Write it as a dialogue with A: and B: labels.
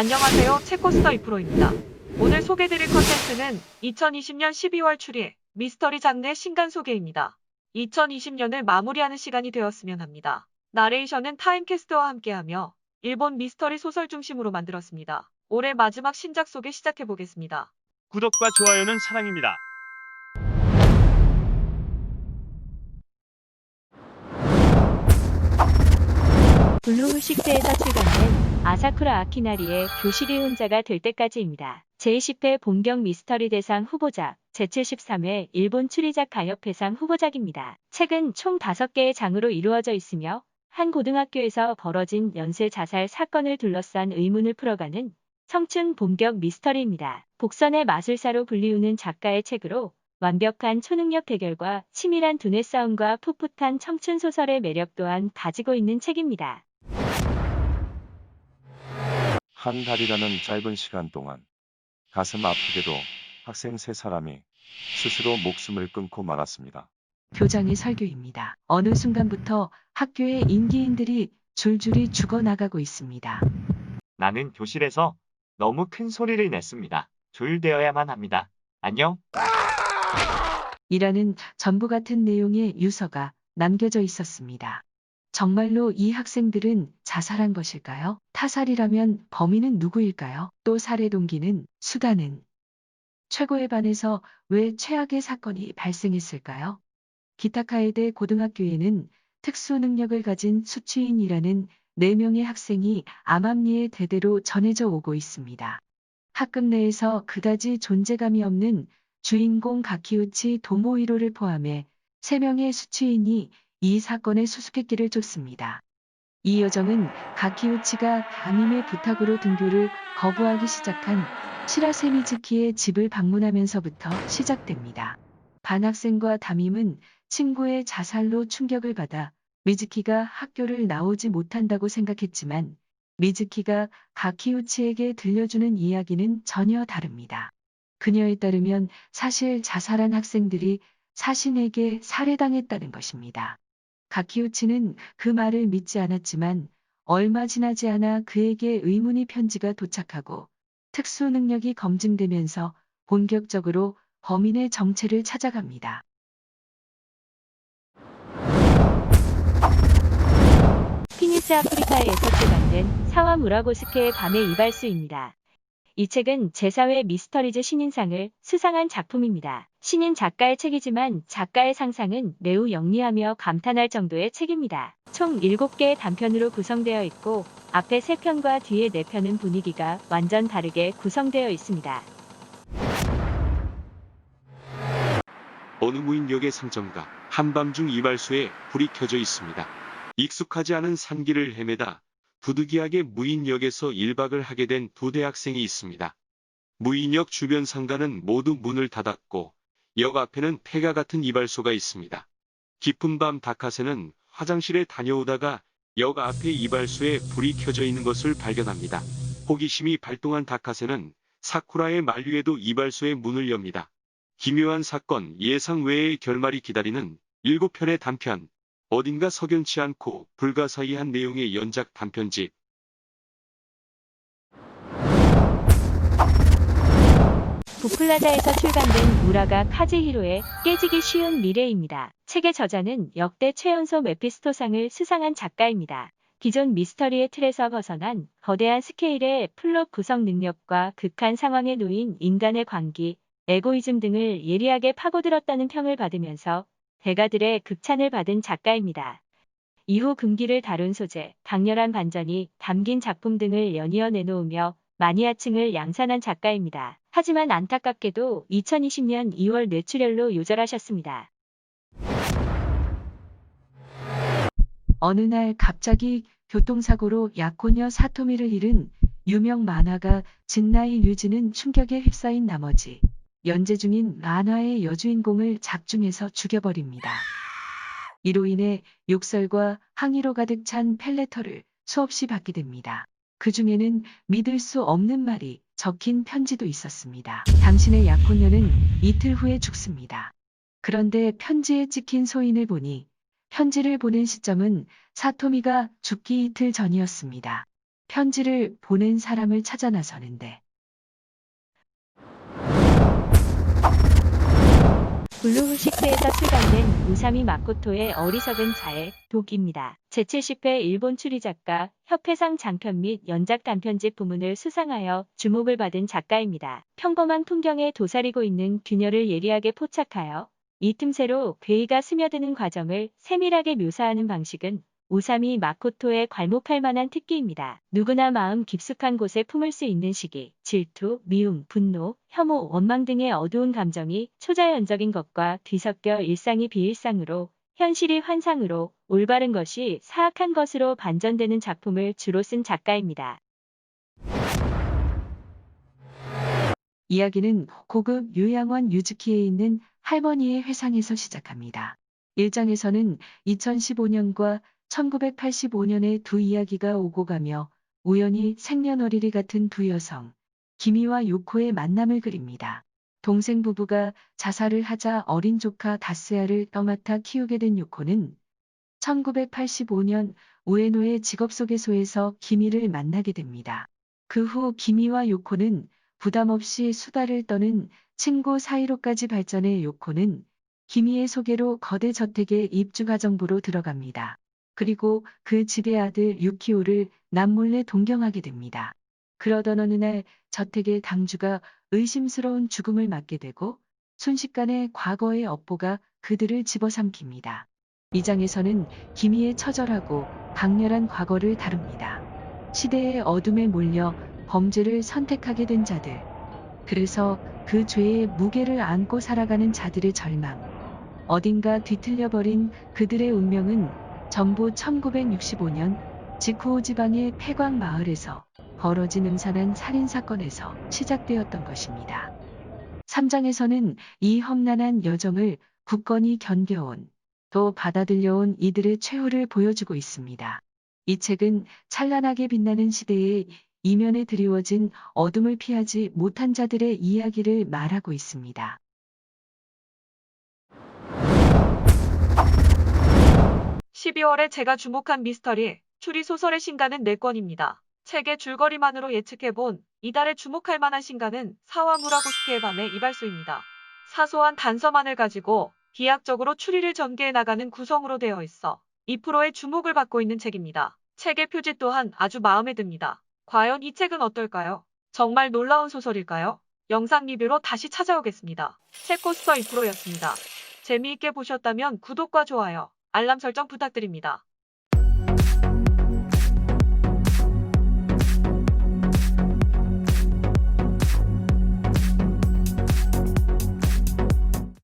A: 안녕하세요. 체코스터 이프로입니다. 오늘 소개드릴 컨텐츠는 2020년 12월 출의 미스터리 장르 신간 소개입니다. 2020년을 마무리하는 시간이 되었으면 합니다. 나레이션은 타임캐스트와 함께하며 일본 미스터리 소설 중심으로 만들었습니다. 올해 마지막 신작 소개 시작해보겠습니다.
B: 구독과 좋아요는 사랑입니다.
C: 블루홀식스에서 출간된 아사쿠라 아키나리의 교실이 혼자가 될 때까지입니다. 제20회 본격 미스터리 대상 후보작, 제73회 일본 추리작 가협회상 후보작입니다. 책은 총 5개의 장으로 이루어져 있으며 한 고등학교에서 벌어진 연쇄 자살 사건을 둘러싼 의문을 풀어가는 청춘 본격 미스터리입니다. 복선의 마술사로 불리우는 작가의 책으로 완벽한 초능력 대결과 치밀한 두뇌 싸움과 풋풋한 청춘 소설의 매력 또한 가지고 있는 책입니다.
D: 한 달이라는 짧은 시간 동안 가슴 아프게도 학생 세 사람이 스스로 목숨을 끊고 말았습니다.
E: 교장의 설교입니다. 어느 순간부터 학교의 인기인들이 줄줄이 죽어나가고 있습니다.
F: 나는 교실에서 너무 큰 소리를 냈습니다. 조율되어야만 합니다. 안녕?
E: 이라는 전부 같은 내용의 유서가 남겨져 있었습니다. 정말로 이 학생들은 자살한 것일까요? 타살이라면 범인은 누구일까요? 또 살해 동기는 수단은 최고의 반에서 왜 최악의 사건이 발생했을까요? 기타카에대 고등학교에는 특수 능력을 가진 수취인이라는 4명의 학생이 암암리에 대대로 전해져 오고 있습니다. 학급 내에서 그다지 존재감이 없는 주인공 가키우치 도모이로를 포함해 3명의 수취인이 이 사건의 수수께끼를 쫓습니다. 이 여정은 가키우치가 담임의 부탁으로 등교를 거부하기 시작한 시라세미즈키의 집을 방문하면서부터 시작됩니다. 반 학생과 담임은 친구의 자살로 충격을 받아 미즈키가 학교를 나오지 못한다고 생각했지만 미즈키가 가키우치에게 들려주는 이야기는 전혀 다릅니다. 그녀에 따르면 사실 자살한 학생들이 사신에게 살해당했다는 것입니다. 가키우치는 그 말을 믿지 않았지만 얼마 지나지 않아 그에게 의문의 편지가 도착하고 특수 능력이 검증되면서 본격적으로 범인의 정체를 찾아갑니다.
C: 피니스 아프리카에서 출간된 사와 무라고스케의 밤의 이발수입니다. 이 책은 제4회 미스터리즈 신인상을 수상한 작품입니다. 신인 작가의 책이지만 작가의 상상은 매우 영리하며 감탄할 정도의 책입니다. 총 7개의 단편으로 구성되어 있고 앞에 3편과 뒤에 4편은 분위기가 완전 다르게 구성되어 있습니다.
G: 어느 무인역의 상점가 한밤중 이발소에 불이 켜져 있습니다. 익숙하지 않은 산길을 헤매다 부득이하게 무인역에서 1박을 하게 된 두 대학생이 있습니다. 무인역 주변 상가는 모두 문을 닫았고 역 앞에는 폐가 같은 이발소가 있습니다. 깊은 밤 다카세는 화장실에 다녀오다가 역 앞에 이발소에 불이 켜져 있는 것을 발견합니다. 호기심이 발동한 다카세는 사쿠라의 만류에도 이발소의 문을 엽니다. 기묘한 사건 예상 외의 결말이 기다리는 7편의 단편 어딘가 석연치 않고 불가사의한 내용의 연작 단편집
C: 부플라자에서 출간된 무라가 카즈히로의 깨지기 쉬운 미래입니다. 책의 저자는 역대 최연소 메피스토상을 수상한 작가입니다. 기존 미스터리의 틀에서 벗어난 거대한 스케일의 플롯 구성 능력과 극한 상황에 놓인 인간의 광기, 에고이즘 등을 예리하게 파고들었다는 평을 받으면서 대가들의 극찬을 받은 작가입니다. 이후 금기를 다룬 소재, 강렬한 반전이 담긴 작품 등을 연이어 내놓으며 마니아층을 양산한 작가입니다. 하지만 안타깝게도 2020년 2월 뇌출혈로 요절하셨습니다.
E: 어느 날 갑자기 교통사고로 약혼녀 사토미를 잃은 유명 만화가 진나이 류즈는 충격에 휩싸인 나머지 연재 중인 만화의 여주인공을 작중해서 죽여버립니다. 이로 인해 욕설과 항의로 가득 찬 펠레터를 수없이 받게 됩니다. 그 중에는 믿을 수 없는 말이 적힌 편지도 있었습니다. 당신의 약혼녀는 이틀 후에 죽습니다. 그런데 편지에 찍힌 소인을 보니 편지를 보낸 시점은 사토미가 죽기 이틀 전이었습니다. 편지를 보낸 사람을 찾아 나서는데
C: 블루후식스에서 출간된 우사미 마코토의 어리석은 자의 독입니다. 제70회 일본 추리 작가 협회상 장편 및 연작 단편집 부문을 수상하여 주목을 받은 작가입니다. 평범한 풍경에 도사리고 있는 균열을 예리하게 포착하여 이 틈새로 괴이가 스며드는 과정을 세밀하게 묘사하는 방식은 우사미 마코토의 괄목할 만한 특기입니다. 누구나 마음 깊숙한 곳에 품을 수 있는 시기, 질투, 미움, 분노, 혐오, 원망 등의 어두운 감정이 초자연적인 것과 뒤섞여 일상이 비일상으로, 현실이 환상으로, 올바른 것이 사악한 것으로 반전되는 작품을 주로 쓴 작가입니다.
E: 이야기는 고급 요양원 유즈키에 있는 할머니의 회상에서 시작합니다. 1장에서는 2015년과 1985년의 두 이야기가 오고 가며 우연히 생년월일이 같은 두 여성, 기미와 요코의 만남을 그립니다. 동생 부부가 자살을 하자 어린 조카 다스야를 떠맡아 키우게 된 요코는 1985년 우에노의 직업소개소에서 기미를 만나게 됩니다. 그후 기미와 요코는 부담 없이 수다를 떠는 친구 사이로까지 발전해 요코는 기미의 소개로 거대 저택의 입주가정부로 들어갑니다. 그리고 그 집의 아들 유키오를 남몰래 동경하게 됩니다. 그러던 어느 날 저택의 당주가 의심스러운 죽음을 맞게 되고 순식간에 과거의 업보가 그들을 집어삼킵니다. 이 장에서는 기미의 처절하고 강렬한 과거를 다룹니다. 시대의 어둠에 몰려 범죄를 선택하게 된 자들. 그래서 그 죄의 무게를 안고 살아가는 자들의 절망. 어딘가 뒤틀려버린 그들의 운명은 전부 1965년 지코우 지방의 폐광 마을에서 벌어진 음산한 살인 사건에서 시작되었던 것입니다. 3장에서는 이 험난한 여정을 굳건히 견뎌온 또 받아들여온 이들의 최후를 보여주고 있습니다. 이 책은 찬란하게 빛나는 시대의 이면에 드리워진 어둠을 피하지 못한 자들의 이야기를 말하고 있습니다.
A: 12월에 제가 주목한 미스터리, 추리 소설의 신간은 4권입니다. 책의 줄거리만으로 예측해본 이달에 주목할 만한 신간은 사와 무라고스케의 밤의 이발소입니다. 사소한 단서만을 가지고 비약적으로 추리를 전개해 나가는 구성으로 되어 있어 2%의 주목을 받고 있는 책입니다. 책의 표지 또한 아주 마음에 듭니다. 과연 이 책은 어떨까요? 정말 놀라운 소설일까요? 영상 리뷰로 다시 찾아오겠습니다. 책코스터 2%였습니다. 재미있게 보셨다면 구독과 좋아요, 알람 설정 부탁드립니다.